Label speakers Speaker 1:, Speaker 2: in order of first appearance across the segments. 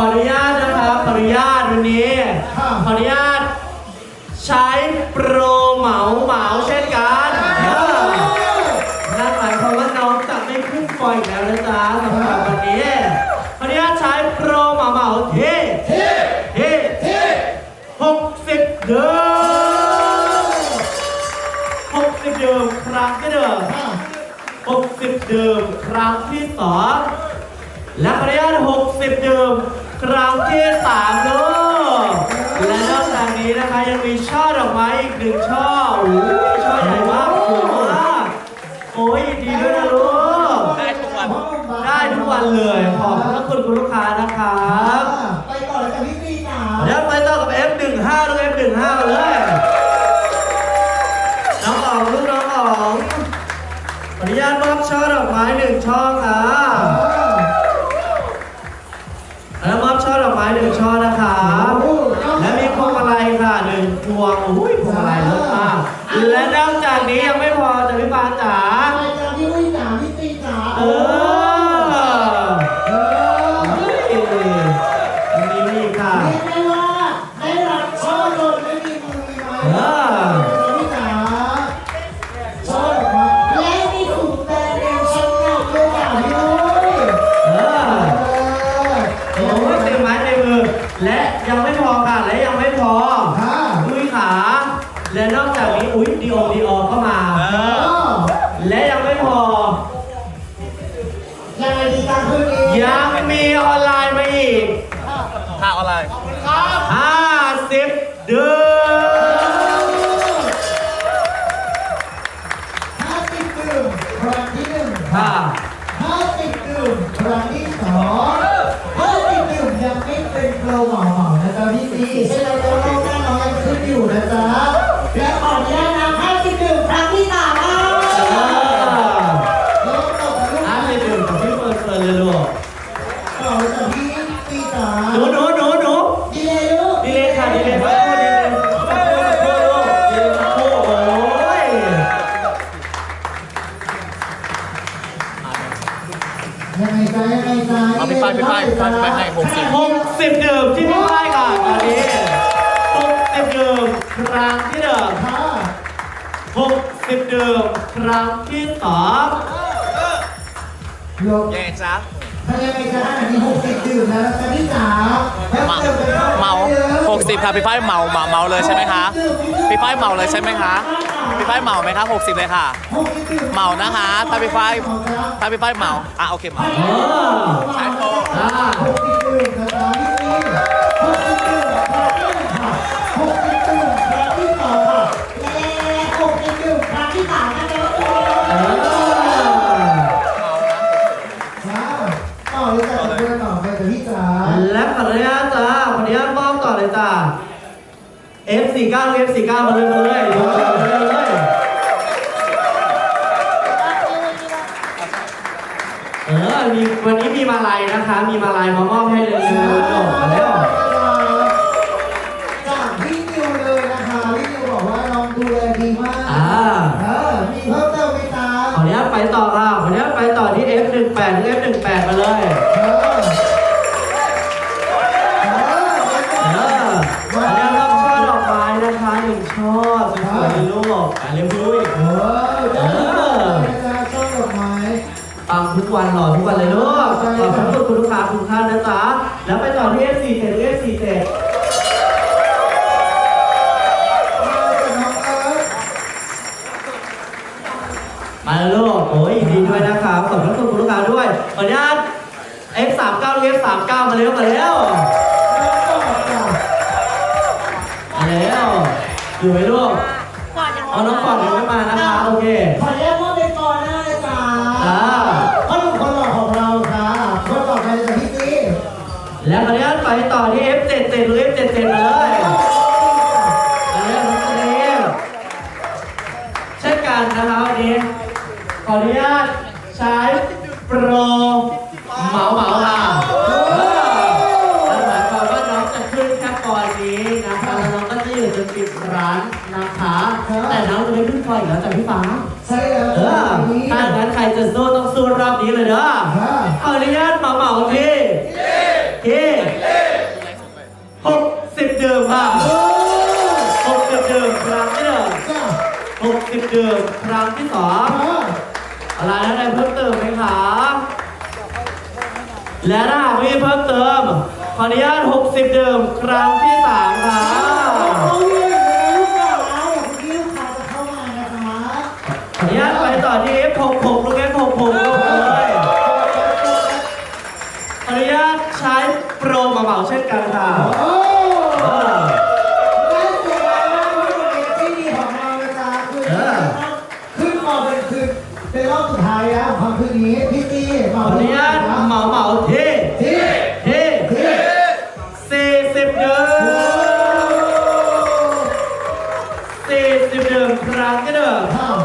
Speaker 1: ออนุญาตนะครับขออนุญาตวันนี้ขออนุญาตใช้โปรเหมาเหมาเช่นกันเออนั่นหมายความว่าน้องจะไม่ขึ้นฟอยอีกแล้วนะจ๊ะสำหรับวันนี้ขออนุญาตใช้โปรเหมาเหมาเท่
Speaker 2: เท่
Speaker 1: เท่
Speaker 2: เท่
Speaker 1: หกสิบเดิมหกสิบเดิมครั้งที่เดิมหกสิบเดิมครั้งที่สองและขออนุญาตหกสิบเดิม ครั้งที่สามลูกและนอกจากนี้นะคะยังมีช่อดอกไม้อีกหนึ่งช่อโอ้ยช่อใหญ่มากสวยมากโอ้ยยินดีด้วยนะลูก
Speaker 3: ได้ทุกวัน
Speaker 1: ได้ทุกวันเลย ขอบพระคุณคุณลูกค้านะครับ
Speaker 2: ไปต่อเลยกับพี่ตีจ๋า
Speaker 1: เดี๋ยวไปต่อกับ F15 ลูก F15 มาเลยน้องอ๋องลูกน้องอ๋องขออนุญาตมอบช่อดอกไม้หนึ่งช่อค่ะแหนึ่ง และนอกจากนี้อุ้ย
Speaker 2: ดีโอดี
Speaker 1: โอเข้ามา
Speaker 3: เอ
Speaker 2: เออ
Speaker 1: และยังไม่พอ
Speaker 2: ยังไงดีกันคืนนี้
Speaker 1: ยังมีออนไลน์มาอีก
Speaker 3: ค่าออนไลน์
Speaker 1: 50 เดือน
Speaker 2: ห้าสิบดื่มครั้งที่หนึ่ง
Speaker 1: ค่ะ
Speaker 2: ห้าสิบดื่มครั้งที่สองห้าสิบดื่มยังไม่เป็นโปรเหมาเหมานะจ๊ะพี่ซีใช่แล้วแล้วเราหน้าน้อยยังขึ้นอยู่นะจ๊ะ ที่สองย
Speaker 3: ก
Speaker 1: ยัง
Speaker 3: ไงจ๊ะ
Speaker 2: ถ้ายังไงจ๊ะอันนี้หกสิบดื่มแล้วนะจ๊ะพี่จ๋าแล้ว
Speaker 3: เมา
Speaker 2: เติมไปท่ไหร่
Speaker 3: เมาหกสิบค่ะพี่ฝ้ายเมาเมาเมาเลยใช่ไหมคะพี่ฝ้ายเมาเลยใช่ไหมคะพี่ฝ้ายเมาไหมคะหกสิบเลยค่ะ
Speaker 2: หกสิบดื่ม
Speaker 3: เมานะคะถ้าพี่ฝ้ายถ้าพี่ฝ้ายเมาอะโอเคเมา
Speaker 1: เออ
Speaker 3: ใช่โต
Speaker 1: อ่า
Speaker 2: หกสิบดื่มนะคะพี่ซีหกสิ
Speaker 1: F49 F49 มาเลยมาเลยเร็วๆเร็วๆเลยเออมีวันนี้มีมาลัยนะคะ มีมาลัยมามอบให้เลยๆๆมาแล้ว
Speaker 2: จากพี่นิวเลยนะคะพี่นิวบอกว่าน้องดูแลดีมาก
Speaker 1: อ่า
Speaker 2: เออมีเพิ่มเติมไหมจ๊ะ
Speaker 1: ขออนุญาตไปต่อค่ะขออนุญาตไปต่อที่ F18 ที่ F18 มาเลย
Speaker 2: เออเออ
Speaker 1: เอ สวยๆเลยลูกอะเร็วดุ้ย
Speaker 2: เออเออจะชอบดอกไม้
Speaker 1: ปังทุกวันหล่อทุกวันเลยลูกขอบคุณคุณลูกค้าทุกท่านนะจ๊ะแล้วไปต่อที่ F47 F47 มาแล้วลูกโอ้ยดีด้วยนะครับขอบคุณคุณลูกค้าด้วยขออนุญาต F39 หรือ F39 มาเร็วมาเร็วมาเร็วอยู่ไหมลูก อง
Speaker 2: ก็จะอ
Speaker 1: ยู่จนปิดร้านนะคะ แต่น้องจะไม่ขึ้นฟอยอีกแล้วจ้ะพี่ฟ้า
Speaker 2: ใช่แล้ว
Speaker 1: เออถ้างั้นใครจะสู้ต้องสู้รอบนี้เลยเด้อขออนุญาตเหมาเหมาที่ที่หกสิบดื่มค่ะหกสิบดื่มครั้งที่หนึ่ง
Speaker 2: จ้า
Speaker 1: หกสิบดื่มครั้งที่สองอะไรอะไรเพิ่มเติมไหมคะและถ้าหากมีเพิ่มเติมขออนุญาต60ดื่มครั้งที่ 3ค่ะ
Speaker 2: เกันค่ะ
Speaker 1: โอ้เออ
Speaker 2: และเสียดายมากที่โรงเรียนที่ดีของเรานะจ๊ะคือ
Speaker 1: เออ
Speaker 2: ขึ้นมาเป็นคืนเป็นรอบสุดท้ายแล้วของคืนนี้พี่ตี
Speaker 1: ข
Speaker 2: มา
Speaker 1: ออนุญาตเหมาๆที่
Speaker 2: ที่
Speaker 1: ที่
Speaker 2: ที่
Speaker 1: 40ดื่ม40ดื่มครั้งที่หนึ่ง
Speaker 2: ข้าว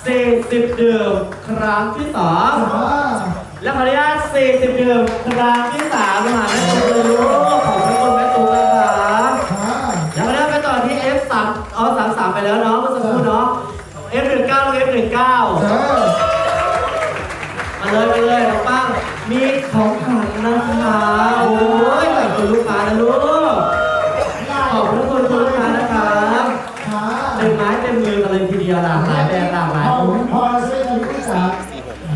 Speaker 1: 40ดื่มครั้งที่สอง
Speaker 2: อ่า
Speaker 1: และขออนุญาต40ดื่มครั้งที่สามมหาแม่ตุ๊กเลยลูกของพระคุณแม่ตุ๊กนะคะ
Speaker 2: อ่า
Speaker 1: แล้วขออนุญาตไปต่อที่ F3 เอา33 ไปแล้วเนาะเมื่อสักครู่เนาะ F19 ลูก F19
Speaker 2: เจ้า
Speaker 1: มาเลยมาเลยน้องป้างมีของขวัญนะคะโอ้ยขอบคุณลูกค้านะลูกขอบพระคุณคุณลูกค้านะคะ
Speaker 2: ค่ะ
Speaker 1: เต็มไม้เต็มมือกันเลยทีเดียวหลากหลายแบบหลากหลาย
Speaker 2: พอพอใช่ไหม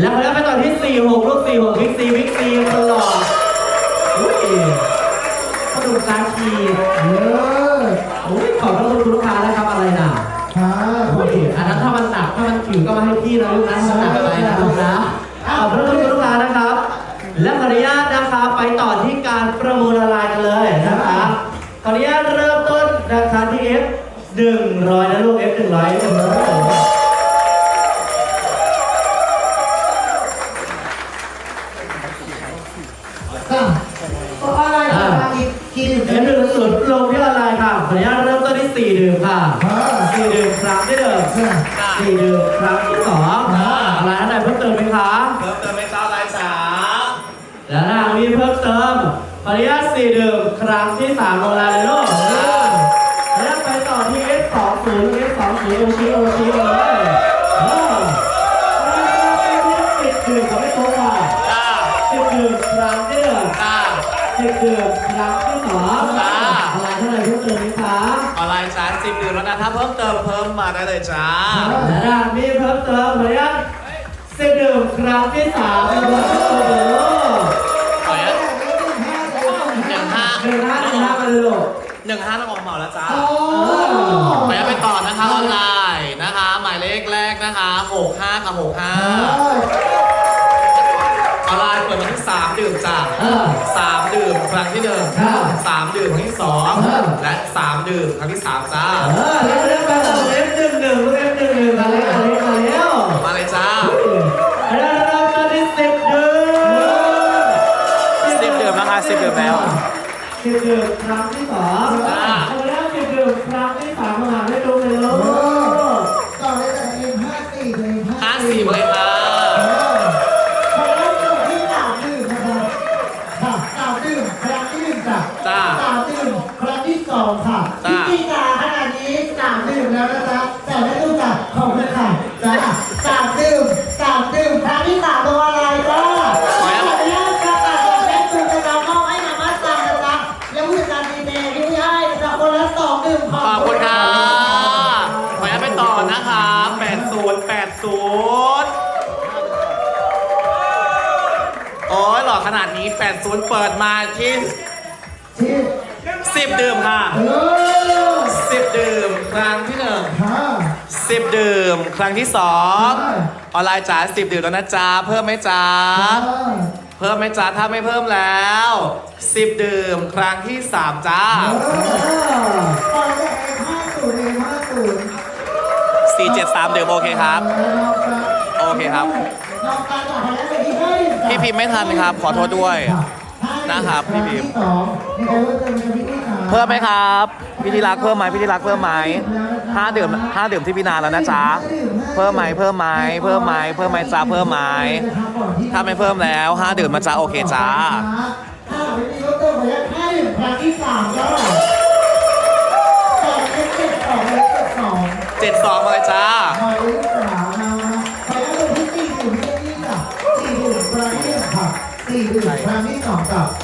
Speaker 2: พี่จ๋า
Speaker 1: แล้วเขาจะไปต่อที่ 46 ลูก 46บิ๊กซีบิ๊กซีตลอดอุ้ยขนมตาคี
Speaker 2: เยอะ
Speaker 1: อุ้ยขอบพระคุณคุณลูกค้านะครับอะไรน่ะ
Speaker 2: ค่ะ
Speaker 1: โอเคอันนั้นถ้ามันหนักถ้ามันผิวก็มาให้พี่นะลูกนะถ้ามันหนักอะไรนะลูกนะขอบพระคุณคุณลูกค้านะครับ และขออนุญาตนะคะไปต่อที่การประมูลออนไลน์กันเลยนะคะขออนุญาตเริ่มต้นราคาที่ F 100นะลูก F 100 100
Speaker 2: รั้
Speaker 1: งที่ส
Speaker 2: อ
Speaker 1: ง
Speaker 3: จ้า
Speaker 1: อะไรเท่าไหร่เพิ่มเติมไหมคะ
Speaker 3: ออนไลน์จ้าสิบดื่มแล้วนะถ้าเพิ่มเติมเพิ่มมาได้เลยจ้า
Speaker 1: และถ้ามีเพิ่มเติมขออนุญาตสิบดื่มครั้งที่สามเป็นวันที่โตโต
Speaker 3: ขออนุญาตหนึ่งห้า
Speaker 1: หนึ่งห้าหนึ่งห้ามาเลยลูก
Speaker 3: หนึ่งห้าต้องออกเหมาแล้วจ้า
Speaker 2: โอ้
Speaker 3: ขออนุญาตไปต่อนะคะออนไลน์นะคะ หมายเลขแรกนะคะ65กับ65ออนไลน์เปิดวันที่3ดื่มจ้า
Speaker 1: เออ
Speaker 3: สามดื่ม ครั้งที่หนึ่ง
Speaker 1: ครับ
Speaker 3: สามดื่มครั้งที่สอง
Speaker 1: ครับ
Speaker 3: และสามดื่มครั้งที่สามจ้า
Speaker 1: เออแล้วเรื่องไปต่อเอฟหนึ่งหนึ่งเอฟหนึ่งหนึ่งมาแล้วมาแล้วมาแล้ว
Speaker 3: มาเลยจ้า
Speaker 1: แล้วเริ่มต้นที่สิบดื่ม
Speaker 3: สิบดื่มนะคะสิบดื่มแล้
Speaker 2: ว สิบดื่มครั้งที่สอง
Speaker 3: จ้
Speaker 2: เปิดมา
Speaker 3: ที่
Speaker 2: ที่
Speaker 3: สิบดื่มค่ะ
Speaker 2: เออ
Speaker 3: สิบดื่มครั้งที่หนึ่ง
Speaker 2: ค่ะ
Speaker 3: สิบดื่มครั้งที่สองออนไลน์จ๋าสิบดื่มแล้วนะจ๊ะเพิ่มไหมจ๊ะเพิ่มไหมจ๊ะถ้าไม่เพิ่มแล้วสิบดื่มครั้งที่สามจ้า
Speaker 2: ต่อจากเอ็มห้าศูนย์เอ็มห้าศูนย์
Speaker 3: สี่เจ็ดสามดื่มโอเคครับ โอเคครับพี่พิมพ์ไม่ทันครับขอโทษด้วย นะครับพี่บีม
Speaker 2: ที่สองมีใครว่าเติมกับพี่อุ้ยขา
Speaker 3: เพิ่มไหมครับพี่ที่รักเพิ่มไหมพี่ที่รักเพิ่มไหมห้าดื่มห้าดื่มที่พี่นาแล้วนะจ๊ะเพิ่มไหมเพิ่มไหมเพิ่มไหมเพิ่มไหมจ้าเพิ่มไหมถ้าไม่เพิ่มแล้วห้าดื่มมาจ้าโอเคจ้า
Speaker 2: ถ้าไม่มีรถเติมไปแล้วห้าดื่มครั้งที่สามก็สองเอ็กเจ็ดสอง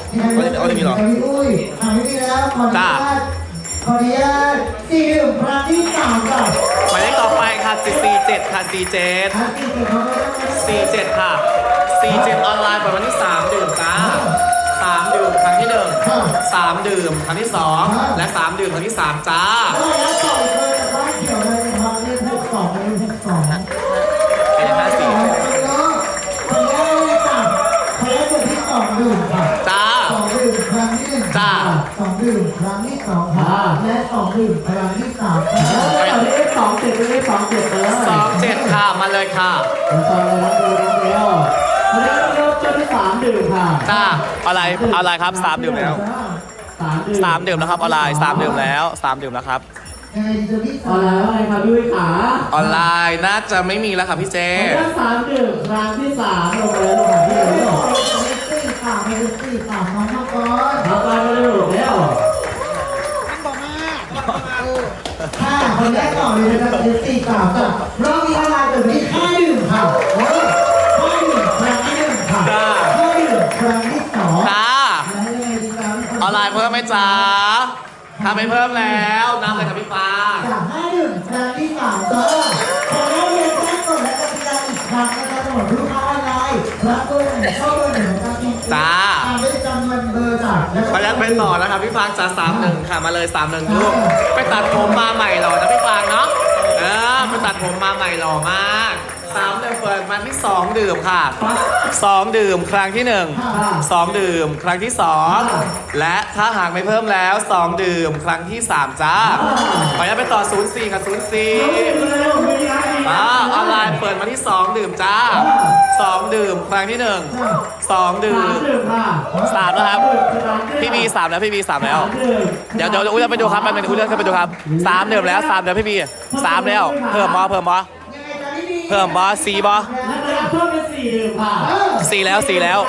Speaker 2: เอาได้
Speaker 3: เอา
Speaker 2: ได้มีเหรอพี่อุ้ยทางนี้แล้วขออนุญาตขออนุญาตสี่หนึ่งครั้งที่สามก่อ
Speaker 3: หมายเลขต่อไปค่ะสี่เจ็ด
Speaker 2: ค่ะสี่เจ็ดสี่เจ็ด
Speaker 3: ค่ะสี่เจ็ดออนไลน์เปิดวันที่สามดื่มจ้าสามดื่มครั้งที่หนึ่งสามดื่มครั้งที่
Speaker 2: สองและสามดื่มครั้งที่ 3 จ้า ได้แล้
Speaker 3: ว
Speaker 2: ต่อ งที่หนึ่ง
Speaker 3: จ้า
Speaker 2: สองดื่มครั้งที่สองค่ะ และสองดื่มครั้งที่สามค่ะ
Speaker 1: ตอนนี้เลขสองเจ็ดเลขสองเจ็ดเลย
Speaker 3: 27ค่ะ มาเลยค่ะ
Speaker 1: ตอนนี้รับดูรับเดียวตอนนี้เราเริ่มต้นที่สามดื่มค่ะ
Speaker 3: จ้าออนไลน์ออนไลน์ครับ3ดื่มแล้ว
Speaker 1: สามดื่ม
Speaker 3: 3ดื่มนะครับออนไลน์3ดื่มแล้ว3ดื่มแล้วครับ
Speaker 2: ยังไงดีจะพี่
Speaker 1: ออนไลน์ว่าไงครับพี่วิขา
Speaker 3: ออนไลน์น่าจะไม่มีแล้วค่ะพี่เจ
Speaker 1: ถ้าสามดื่มครั้งที่สามลงไปแล้วลงมาที่เลย
Speaker 2: สี่สามสี่สามน้องมังกร
Speaker 1: รับไปไม่ได้หลุดแล้ว
Speaker 2: ค่ะคนแรกก่อนเลยนะครับสี่สามจ้ะรอบนี้อะไรแบบนี้ห้าดื่มค่ะโอ้ห้าดื่มครั้งที่หนึ่งค่ะห้าดื่มครั้งที่สอง
Speaker 3: จ้า
Speaker 2: แล้วยังไงดีจ๊ะ
Speaker 3: ออนไลน์เพิ่มไหมจ้าถ้าไม่เพิ่มแล้วนับเลยครับพี่ฟ้า
Speaker 2: จากห้าดื่มครั้งที่สามจ้าขอได้เรียนแจ้งก่อนและกติกาอีกครั้งนะครับสำหรับลูกค้าออนไลน์รับเบอร์หนึ่งเข้าเบอร์ บอร์จ้ะแล้ว
Speaker 3: ขออนุญาตไปต่อนะครับพี่ฟางจ้าสามหนึ่งค่ะมาเลยสามหนึ่งลูกไปตัดผมมาใหม่หล่อนะพี่ฟางเนาะเออไปตัดผมมาใหม่หล่อมากสามหนึ่งิดมาที่สองดื่มค่ะสองดื่มครั้งที่หนึ่งสองดื่มครั้งที่สองและถ้าหากไม่เพิ่มแล้วสองดื่มครั้งที่สามจ้าขออนุญาตไปต่อศูนย์สี่ค่ะศูนย์สี่อ่าออนไลน์เปิดมาที่2ดื่มจ้า2ดื่มครั้งที่1 2ดื่
Speaker 1: สาม
Speaker 3: ม
Speaker 1: ดื่ม
Speaker 3: สามนะครับพี่บีสามแล้วพี่บีสามแล้วเดี๋ยวเดี๋ยวอุ้ยเราไปดูครับแป๊บนึงอุ้ยเลื่อนขึ้นไปดูครับสามดื่มแล้วสามเดี๋ยวพี่บีสามแล้วเพิ่มบอเพิ่มบอ เพิ่มบอสี่บอ
Speaker 1: แล้วเพิ่มเป็นสี่ดื่มค่ะ
Speaker 3: สี่แล้วสี่แล้ว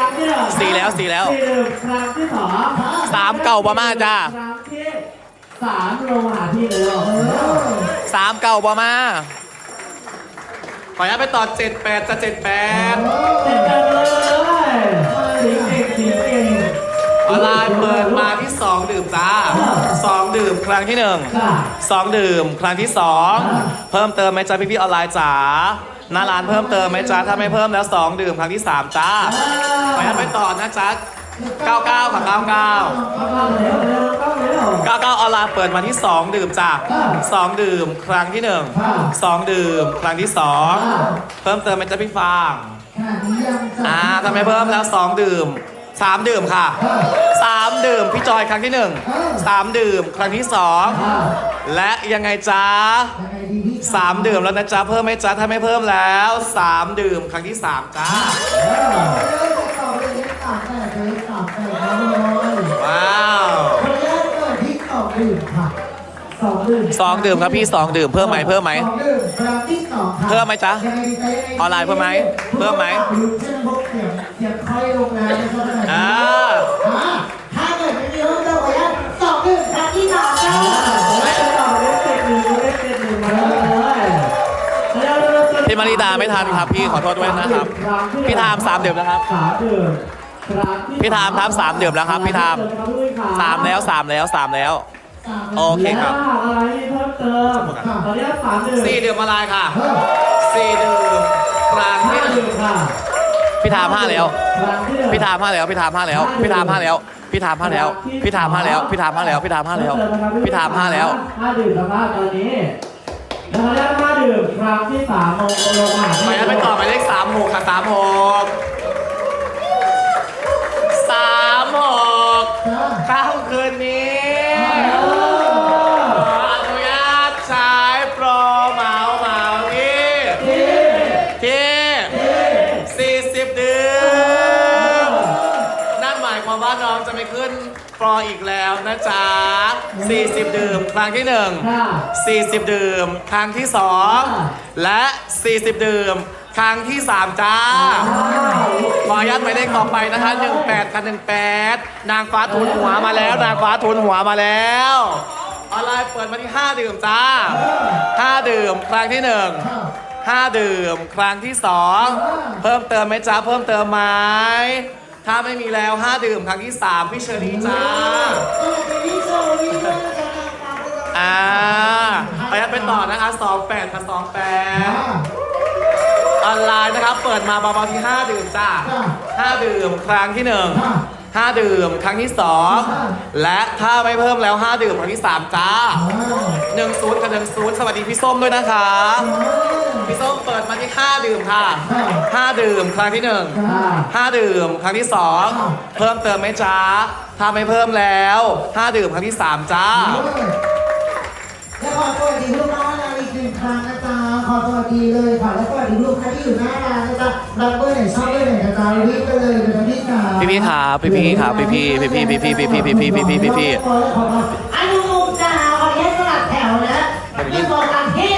Speaker 3: สี่แล้วสี่แล้ว
Speaker 1: สี่ดื่มครั้งที่สอง
Speaker 3: สามเก่าบอมาจ้า
Speaker 1: ครั้งที่สามลงหาที่เลยเหรอ
Speaker 3: สามเก่าบอมาขออนุญาตไปต่อเจ็ดแปดจะเจ็ดแปด
Speaker 1: เจ็ดกันเลยสีเก่งสีเก่ง
Speaker 3: ออนไลน์เปิดมาที่2ดื่มจ้า2ดื่มครั้งที่1
Speaker 1: ค่ะ
Speaker 3: 2ดื่มครั้งที่2เพิ่มเติมไหมจ้าพี่พี่ๆออนไลน์จ๋าหน้าร้านเพิ่มเติมไหมจ้าถ้าไม่เพิ่มแล้ว2ดื่มครั้งที่3จ้าขออนุญาตไปต่อนะจ๊ะ99ค่ะ99
Speaker 1: เข้ามาเร็วเร็วเข้าเร็ว
Speaker 3: 99ออนไลน์เปิดมาที่ 2 ดื่มจ้า 2 ดื่มครั้งที่ 1 2 ดื่มครั้งที่ 2 เพิ่มเติมไหมจ้าพี่ฟาง
Speaker 2: ขนาดนี้ยังจะ
Speaker 3: อ่าถ้าไม่เพิ่มแล้ว 2 ดื่ม สามดื่มค่ะสามดื่มพี่จอยครั้งที่หนึ่งสามดื่มครั้งที่สองและ
Speaker 2: ยังไงจ้า
Speaker 3: สามดื่มแล้วนะจ้าเพิ่มไหมจ้าถ้าไม่เพิ่มแล้วสามดื่มครั้งที่สามจ้าว้าว
Speaker 2: สองดื่มค
Speaker 3: รับพี่สองดื่มเพิ่มไหมเพิ่มไหมเพิ่มไหมจ๊ะออนไลน์เพิ่มไหมเพิ่มไหม
Speaker 2: มาริ
Speaker 1: ดา
Speaker 3: ไม่ทันครับพี่ขอโทษด้วยนะครับ พี่ทามสามเดือบนะครับพี่ทามครับสามเดือบแล้วครับพี่ทามสามแล้วสามแล้วสามแล้วโอเคครับ
Speaker 1: สามเดือบสี่เดื
Speaker 3: อบมาลายค่ะสี่เดือบก
Speaker 1: ลา
Speaker 3: ง
Speaker 1: ที่
Speaker 3: พี่ทามห้าแล้ว พี่ทามห้าแล้วพี่ทามห้าแล้วพี่ทามห้าแล้วพี่ทามห้าแล้ว พี่ทามห้าแล้ว พี่ทามห้าแล้ว พี่ทามห้าแล้ว พี่ทามห้าแล้ว
Speaker 1: ห้าดื่มแล้วตอนนี้ แล้วก็ห้าดื่มครั้งที่สามลงลงมา
Speaker 3: ขออนุญาตไปต่อหมายเลขสามหกค่ะสามหกสามหก
Speaker 2: จ้า
Speaker 3: ค่ำคืนนี้ ขึ้นฟลอร์อีกแล้วนะจ๊ะ 40 ดื่ม ครั้งที่
Speaker 1: ค่ะ
Speaker 3: 1 40 ดื่ม ครั้งที่
Speaker 1: ค่ะ
Speaker 3: 2และ 40 ดื่ม ครั้งที่ 3 จ้า ขออนุญาตหมายเลขต่อไปนะคะ18กับ18 นางฟ้าทุนหัวมาแล้ว นางฟ้าทุนหัวมาแล้ว ออนไลน์เปิดมาที่ 5 ดื่มจ้า 5 ดื่ม ครั้งที่ 1 5 ดื่ม ครั้งที่ 2 เพิ่มเติมไหมจ้า เพิ่มเติมไหม ถ้าไม่มีแล้ว5ดื่มครั้งที่3พี่เชอรี่จ้า
Speaker 2: สวัสดีพี่โชวี่ด้วยนะคะ
Speaker 3: อ่าไปกันไปต่อนะคะ28กับ28ออนไลน์นะครับ เปิดมาเบาๆที่5ดื่มจ้า5ดื่มครั้งที่1 5 ดื่มครั้งที่ 2 และถ้าไม่เพิ่มแล้ว 5 ดื่มครั้งที่ 3 จ้า1 0กับ1 0สวัสดีพี่ส้มด้วยนะคะ พี่ส้มเปิดมาที่ 5 ดื่มค่ะ 5 ดื่มครั้งที่ 1 5 ดื่มครั้งที่ 2 เพิ่มเติมไหมจ้าถ้าไม่เพิ่มแล้ว 5 ดื่มครั้งที่ 3 จ้า
Speaker 2: และขอสวัสดีลูกน้องเราอีกหนึ่งครั้งนะจ๊ะขอสวัสดีเลยค่ะและสวัสดีลูกค้าที่อยู่หน้าร้านนะจ๊ะรับเบอร์ไหนชอบเบอร์ไหนนะจ๊ะรีบไปเลยนะพี่
Speaker 3: พี่พี่ครับพี่ๆครับพี่ๆพี่ๆพี่ๆพี่ๆพี่ๆพี่พี่พี่พี่ๆ
Speaker 2: อนุมุมจ้าขออนุญาตสลับแถวนะเรื่องของการเพศ